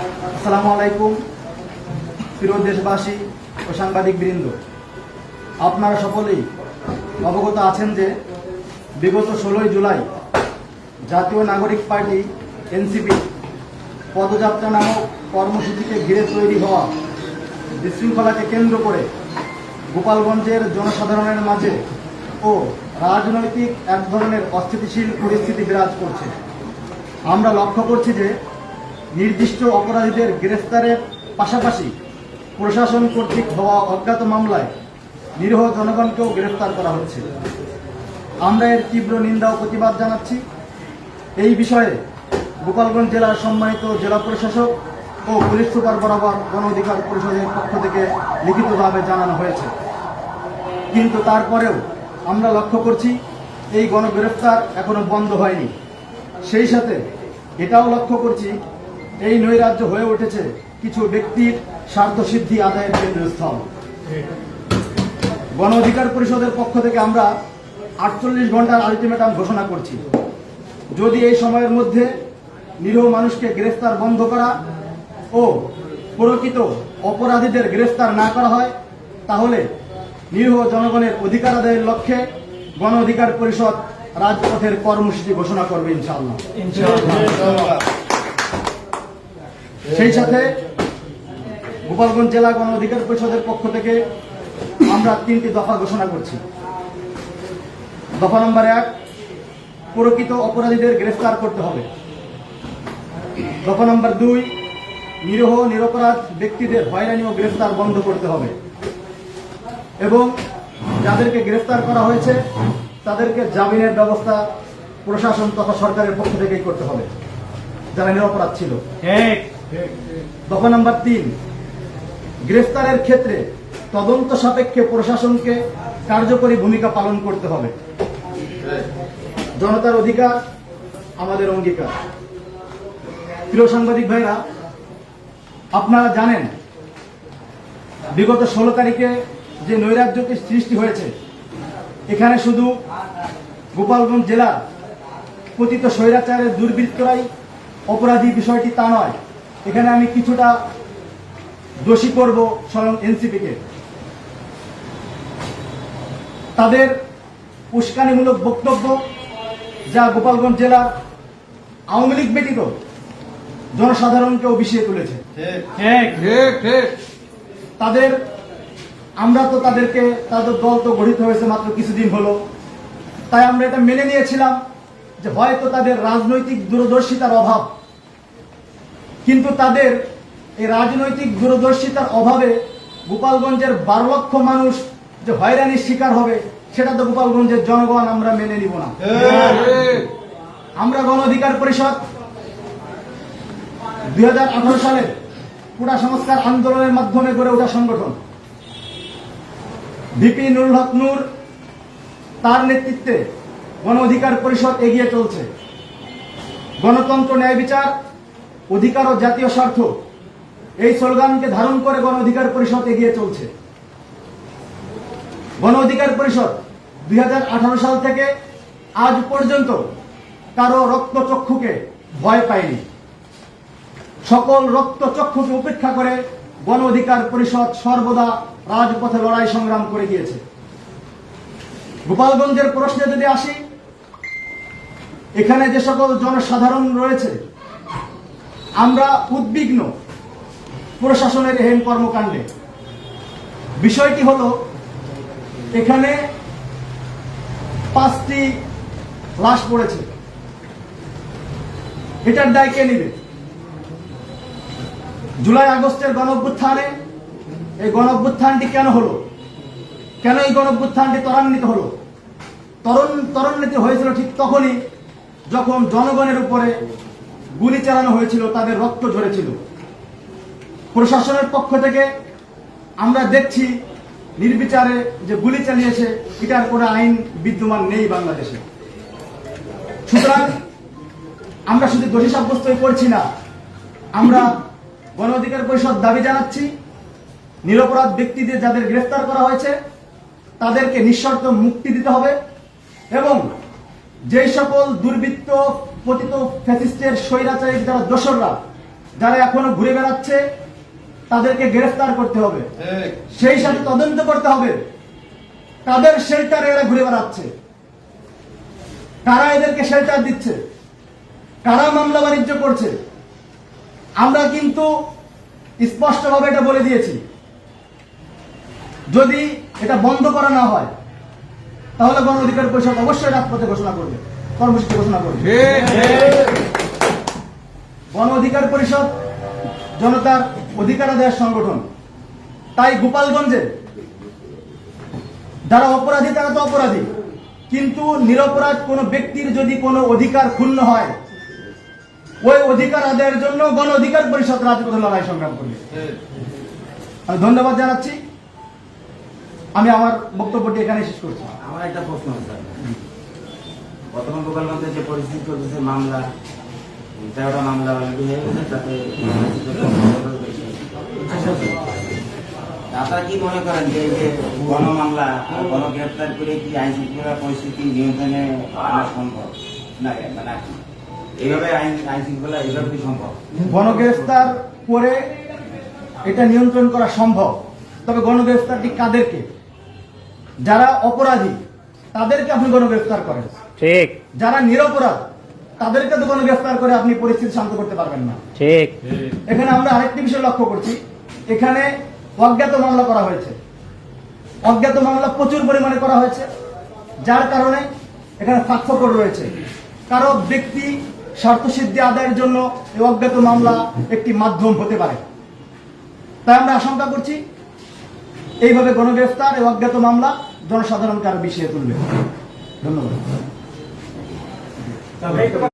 আসসালামু আলাইকুম, প্রিয় দেশবাসী ও সাংবাদিক বৃন্দ। আপনারা সকলেই অবগত আছেন যে বিগত ষোলোই জুলাই জাতীয় নাগরিক পার্টি এনসিপি পদযাত্রা নামক কর্মসূচিকে ঘিরে তৈরি হওয়া বিশৃঙ্খলাকে কেন্দ্র করে গোপালগঞ্জের জনসাধারণের মাঝে ও রাজনৈতিক এক ধরনের অস্থিতিশীল পরিস্থিতি বিরাজ করছে। আমরা লক্ষ্য করছি যে নির্দিষ্ট অপরাধীদের গ্রেফতারের পাশাপাশি প্রশাসন কর্তৃক হওয়া অজ্ঞাত মামলায় নিরীহ জনগণকেও গ্রেফতার করা হচ্ছে। আমরা এর তীব্র নিন্দা ও প্রতিবাদ জানাচ্ছি। এই বিষয়ে গোপালগঞ্জ জেলার সম্মানিত জেলা প্রশাসক ও পুলিশ সুপার বরাবর গণ অধিকার পরিষদের পক্ষ থেকে লিখিতভাবে জানানো হয়েছে। কিন্তু তারপরেও আমরা লক্ষ্য করছি, এই গণগ্রেফতার এখনও বন্ধ হয়নি। সেই সাথে এটাও লক্ষ্য করছি এই নৈরাজ্য হয়ে উঠেছে কিছু ব্যক্তির স্বার্থসিদ্ধি আদায়ের কেন্দ্রস্থল। গণ অধিকার পরিষদের পক্ষ থেকে আমরা আটচল্লিশ ঘণ্টার আলটিমেটাম ঘোষণা করছি। যদি এই সময়ের মধ্যে নিরীহ মানুষকে গ্রেফতার বন্ধ করা ও প্রকৃত অপরাধীদের গ্রেফতার না করা হয়, তাহলে নিরীহ জনগণের অধিকার আদায়ের লক্ষ্যে গণ অধিকার পরিষদ রাজপথের কর্মসূচি ঘোষণা করবে ইনশাআল্লাহ। সেই সাথে গোপালগঞ্জ জেলা গণ অধিকার পরিষদের পক্ষ থেকে আমরা তিনটি দফা ঘোষণা করছি। দফা নম্বর এক, প্রকৃত অপরাধীদের গ্রেফতার করতে হবে। দফা নম্বর দুই, নিরীহ, নিরপরাধ ব্যক্তিদের হয়রানি ও গ্রেফতার বন্ধ করতে হবে। এবং যাদেরকে গ্রেফতার করা হয়েছে, তাদেরকে জামিনের ব্যবস্থা প্রশাসন তথা সরকারের পক্ষ থেকেই করতে হবে। যারা নিরপরাধ ছিল। দফা নম্বর তিন, গ্রেফতারের ক্ষেত্রে তদন্ত সাপেক্ষে প্রশাসনকে কার্যকরী ভূমিকা পালন করতে হবে। জনতার অধিকার আমাদের অঙ্গীকার। প্রিয় সাংবাদিক ভাইরা, আপনারা জানেন, বিগত ষোলো তারিখে যে নৈরাজ্যকে সৃষ্টি হয়েছে, এখানে শুধু গোপালগঞ্জ জেলার পতিত স্বৈরাচারের দুর্বৃত্তরাই অপরাধী বিষয়টি তা নয় এখানে আমি কিছুটা দোষী করব স্বয়ং এনসিপিকে তাদের উস্কানিমূলক বক্তব্য যা গোপালগঞ্জ জেলার আওয়ামী লীগ ব্যতীত জনসাধারণকে বিষিয়ে তুলেছে ঠিক ঠিক। তাদের আমরা তো তাদেরকে তাদের দল তো গঠিত হয়েছে মাত্র কিছুদিন হলো। তাই আমরা এটা মেনে নিয়েছিলাম যে হয়তো তাদের রাজনৈতিক দূরদর্শিতার অভাব কিন্তু তাদের এই রাজনৈতিক দূরদর্শিতার অভাবে গোপালগঞ্জের বারো লক্ষ মানুষ যে হয়রানির শিকার হবে, সেটা তো গোপালগঞ্জের জনগণ আমরা মেনে নিব না। আমরা গণ অধিকার পরিষদ দুই সালের পুরা সংস্কার আন্দোলনের মাধ্যমে গড়ে ওঠা সংগঠন। ভিপি নুরুল হক নূর তার নেতৃত্বে গণ অধিকার পরিষদ এগিয়ে চলছে। গণতন্ত্র, ন্যায় বিচার অধিকার ও জাতীয় স্বার্থ। এই স্লোগানকে ধারণ করে গণ অধিকার পরিষদ এগিয়ে চলছে। গণ অধিকার পরিষদ দুই হাজার আঠারো সাল থেকে আজ পর্যন্ত কারও রক্তচক্ষুকে ভয় পায়নি। সকল রক্তচক্ষুকে উপেক্ষা করে গণ অধিকার পরিষদ সর্বদা রাজপথে লড়াই সংগ্রাম করে গিয়েছে। গোপালগঞ্জের প্রশ্নে যদি আসি, এখানে যে সকল জনসাধারণ রয়েছে আমরা উদ্বিগ্ন প্রশাসনের এহেন কর্মকাণ্ডে। বিষয়টি হলো, এখানে পাঁচটি লাশ পড়েছে। এটার দায় কে নিবে? জুলাই আগস্টের গণঅভ্যুত্থানে এই গণঅভ্যুত্থানটি কেন হলো? কেন এই গণঅভ্যুত্থানটি ত্বরান্বিত হলো? তরুণ, ত্বরান্বিত হয়েছিল ঠিক তখনই যখন জনগণের উপরে গুলি চালানো হয়েছিল, তাদের রক্ত ঝরেছিল। প্রশাসনের পক্ষ থেকে আমরা দেখছি, নির্বিচারে যে গুলি চালিয়েছে, এটার কোনো আইন বিদ্যমান নেই বাংলাদেশে। সুতরাং আমরা শুধু দোষী সাব্যস্তই করছি না, আমরা গণ অধিকার পরিষদ দাবি জানাচ্ছি, নিরপরাধ ব্যক্তিদের যাদের গ্রেফতার করা হয়েছে, তাদেরকে নিঃশর্ত মুক্তি দিতে হবে এবং যেই সকল দুর্বৃত্ত পতিত ফ্যাসিস্টের স্বৈরাচারী যারা দোসররা যারা এখনও ঘুরে বেড়াচ্ছে তাদেরকে গ্রেফতার করতে হবে। সেই সাথে তদন্ত করতে হবে। তাদের শেল্টারে এরা ঘুরে বেড়াচ্ছে। কারা এদেরকে শেল্টার দিচ্ছে? কারা মামলা বাণিজ্য করছে? আমরা কিন্তু স্পষ্টভাবে এটা বলে দিয়েছি। যদি এটা বন্ধ করা না হয় তাহলে গণ অধিকার পরিষদ অবশ্যই রাজপথে ঘোষণা করবে। কর্মসূচি ঘোষণা করবে ঠিক গণ অধিকার পরিষদ জনতার অধিকার আদায়ের সংগঠন তাই গোপালগঞ্জে যারা অপরাধী তারা তো অপরাধী। কিন্তু নিরপরাধ কোনো ব্যক্তির যদি কোনো অধিকার ক্ষুণ্ণ হয় ওই অধিকার আদায়ের জন্য গণ অধিকার পরিষদ রাজপথে লড়াই সংগ্রাম করবে। আমি ধন্যবাদ জানাচ্ছি। আমি আমার বক্তব্যটি এখানে শেষ করছি। আমার একটা প্রশ্ন আছে। বর্তমান গোপালগঞ্জে যে পরিস্থিতি চলতেছে, মামলা, তেরোটা মামলা অলরেডি হয়ে গেছে, তাতে কি মনে করেন যে এই যে গণ মামলা গণ গ্রেপ্তার করে কি আইন শৃঙ্খলা পরিস্থিতি নিয়ন্ত্রণে আনা সম্ভব? না মানে এইভাবে আইন আইন শৃঙ্খলা এইভাবে সম্ভব? গণগ্রেফতার করে এটা নিয়ন্ত্রণ করা সম্ভব। তবে গণগ্রেফতারটি কাদেরকে? যারা অপরাধী, তাদেরকে আপনি গণগ্রেফতার করেন। ঠিক। যারা নিরপরাধ তাদেরকে তো গণগ্রেফতার করে আপনি পরিস্থিতি শান্ত করতে পারবেন না। ঠিক। এখানে আমরা আরেকটি বিষয় লক্ষ্য করছি। এখানে অজ্ঞাত মামলা করা হয়েছে। অজ্ঞাত মামলা প্রচুর পরিমাণে করা হয়েছে। যার কারণে এখানে ফাঁকফোকর রয়েছে। কারও ব্যক্তি স্বার্থসিদ্ধি আদায়ের জন্য এই অজ্ঞাত মামলা একটি মাধ্যম হতে পারে। তাই আমরা আশঙ্কা করছি এইভাবে গণগ্রেফতার এবং অজ্ঞাত মামলা জনসাধারণকে আরও বিষয়ে তুলবে। ধন্যবাদ। Também